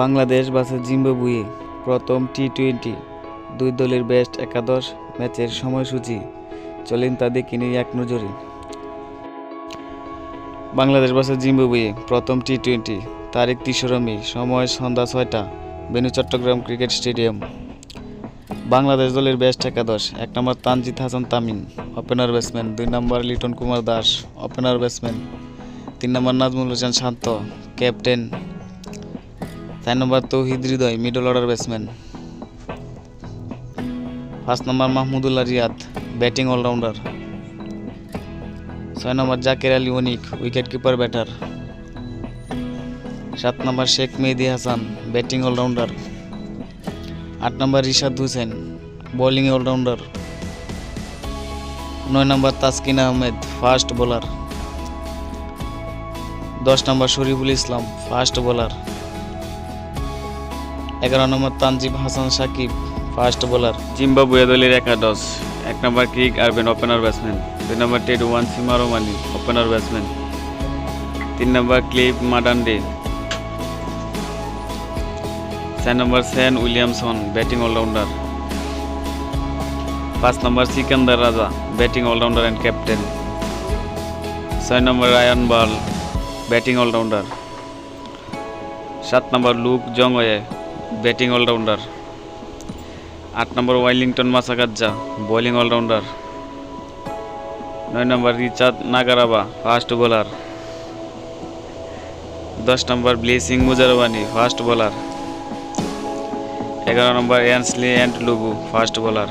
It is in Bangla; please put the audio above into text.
বাংলাদেশ ভার্সেস জিম্বাবুয়ে প্রথম টি টোয়েন্টি দুই দলের বেস্ট একাদশ ম্যাচের সময়সূচি। চলেন তা দেখে নিই এক নজরে। বাংলাদেশ ভার্সেস জিম্বাবুয়ে প্রথম টি টোয়েন্টি তারিখ তেসরা মে সময় সন্ধ্যা ছয়টা venue Chattogram cricket stadium. Bangladesh দলের বেস্ট একাদশ, এক নম্বর তানজিদ হাসান তামিম ওপেনার ব্যাটসম্যান দুই নম্বর লিটন কুমার দাস ওপেনার ব্যাটসম্যান তিন নম্বর নাজমুল হোসেন শান্ত ক্যাপ্টেন চার নম্বর Towhid Hridoy middle order batsman পাঁচ নম্বর মাহমুদুল্লাহ রিয়াদ ব্যাটিং অলরাউন্ডার ছয় নম্বর Zakir Ali Anik wicket keeper batter সাত নম্বর শেখ মেহেদি হাসান ব্যাটিং অলরাউন্ডার আট নম্বর রিশাদ হুসেন বোলিং অলরাউন্ডার নয় নম্বর তাসকিন আহমেদ ফাস্ট বোলার দশ নম্বর শরীফুল ইসলাম ফাস্ট বোলার এগারো নম্বর Tanzim Hasan Sakib fast bowler Zimbabwe দলের একাদশ। এক নম্বর ক্রিক আরবেন ওপেনার ব্যাটসম্যান দুই নম্বর টেড ওয়ান সিমারোমানি ওপেনার ব্যাটসম্যান তিন নম্বর ক্লিপ মাডান্ডে চার নম্বর সেন উইলিয়ামসন ব্যাটিং অলরাউন্ডার পাঁচ নম্বর Sikandar Raza batting allrounder and captain ছয় নম্বর রায়ান বাল ব্যাটিং অলরাউন্ডার সাত নম্বর লুক জংয়ে ব্যাটিং অলরাউন্ডার। আট নম্বর ওয়েলিংটন মাসাকাজ্জা বোলিং অলরাউন্ডার। নয় নম্বর রিচার্ড নাগারাবা, ফাস্ট বোলার। দশ নম্বর ব্লেসিং মুজারবানি, ফাস্ট বোলার। এগারো নম্বর অ্যান্সলি অ্যান্ড লুবু ফাস্ট বোলার।